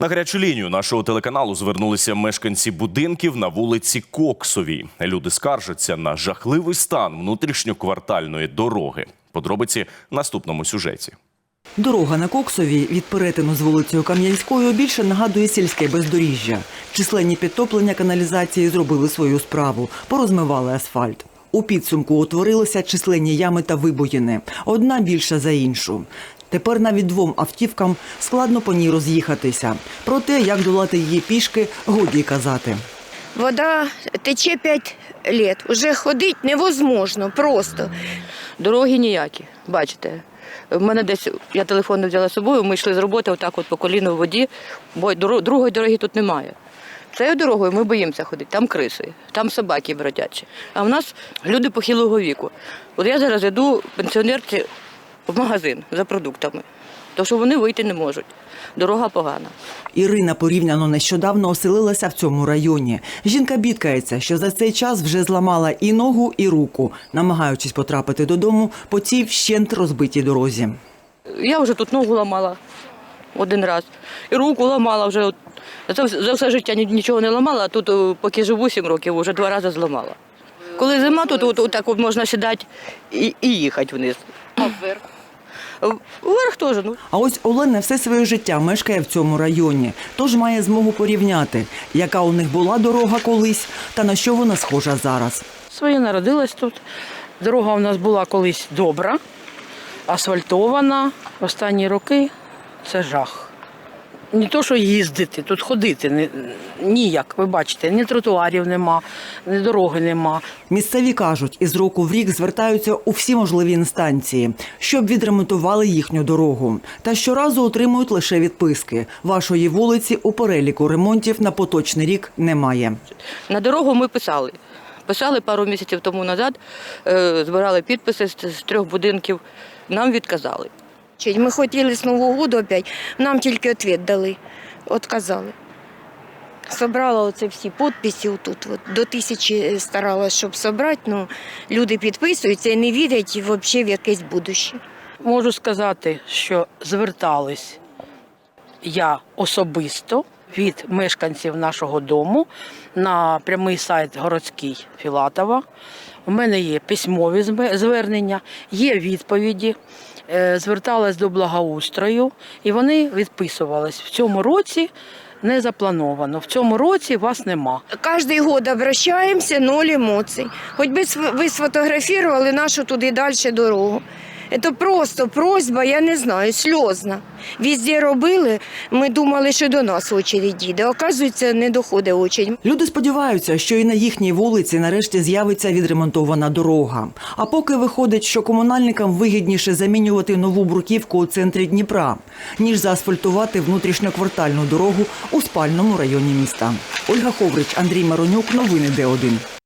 На гарячу лінію нашого телеканалу звернулися мешканці будинків на вулиці Коксовій. Люди скаржаться на жахливий стан внутрішньоквартальної дороги. Подробиці в наступному сюжеті. Дорога на Коксовій від перетину з вулицею Кам'янською більше нагадує сільське бездоріжжя. Численні підтоплення каналізації зробили свою справу, порозмивали асфальт. У підсумку утворилися численні ями та вибоїни, одна більша за іншу. Тепер навіть двом автівкам складно по ній роз'їхатися. Про те, як долати її пішки, годі й казати. Вода тече 5 лет. Уже ходити невозможно просто. Дороги ніякі, бачите. В мене десь я телефон не взяла з собою, ми йшли з роботи отак от по коліну в воді, бо другої дороги тут немає. Цією дорогою ми боїмося ходити, там криси, там собаки бродячі. А в нас люди похилого віку. От я зараз йду пенсіонерці в магазин за продуктами, тому що вони вийти не можуть. Дорога погана. Ірина порівняно нещодавно оселилася в цьому районі. Жінка бідкається, що за цей час вже зламала і ногу, і руку, намагаючись потрапити додому по цій вщент розбитій дорозі. Я вже тут ногу ламала один раз, і руку ламала вже. от. За, все життя нічого не ламала, а тут, поки живу 7 років, вже два рази зламала. Коли зима, тут от, от, так от можна сідати і, і їхати вниз. А вверх? Вверх теж. Ну. А ось Олена все своє життя мешкає в цьому районі, тож має змогу порівняти, яка у них була дорога колись та на що вона схожа зараз. Своє народилась тут. Дорога у нас була колись добра, асфальтована. Останні роки це жах. Не то, що їздити, тут ходити не, ніяк, ви бачите, ні тротуарів нема, ні дороги нема. Місцеві кажуть, із року в рік звертаються у всі можливі інстанції, щоб відремонтували їхню дорогу. Та щоразу отримують лише відписки. Вашої вулиці у переліку ремонтів на поточний рік немає. На дорогу ми писали. Писали пару місяців тому назад, е, збирали підписи з, з трьох будинків. Нам відказали. Чи Ми хотіли з Нового року опять, нам тільки відповідь дали, відказали. Собрала оце всі підписи отут. От, до тисячі старалась, щоб собрати, ну, люди підписуються і не вірять взагалі в якесь будуще. Можу сказати, що звертались я особисто від мешканців нашого дому на прямий сайт городський Філатова. У мене є письмові звернення, є відповіді. Е, Зверталась до благоустрою, і вони відписувались. В цьому році не заплановано. В цьому році вас нема. Кожний год обращаємося, ноль емоцій. Хоч би ви сфотографували нашу туди далі дорогу. Це просто просьба, я не знаю, сльозна. Везде робили, ми думали, що до нас очередь йде. Оказується, не доходить очередь. Люди сподіваються, що і на їхній вулиці нарешті з'явиться відремонтована дорога. А поки виходить, що комунальникам вигідніше замінювати нову бруківку у центрі Дніпра, ніж заасфальтувати внутрішньоквартальну дорогу у спальному районі міста. Ольга Ховрич, Андрій Маронюк, новини Д1.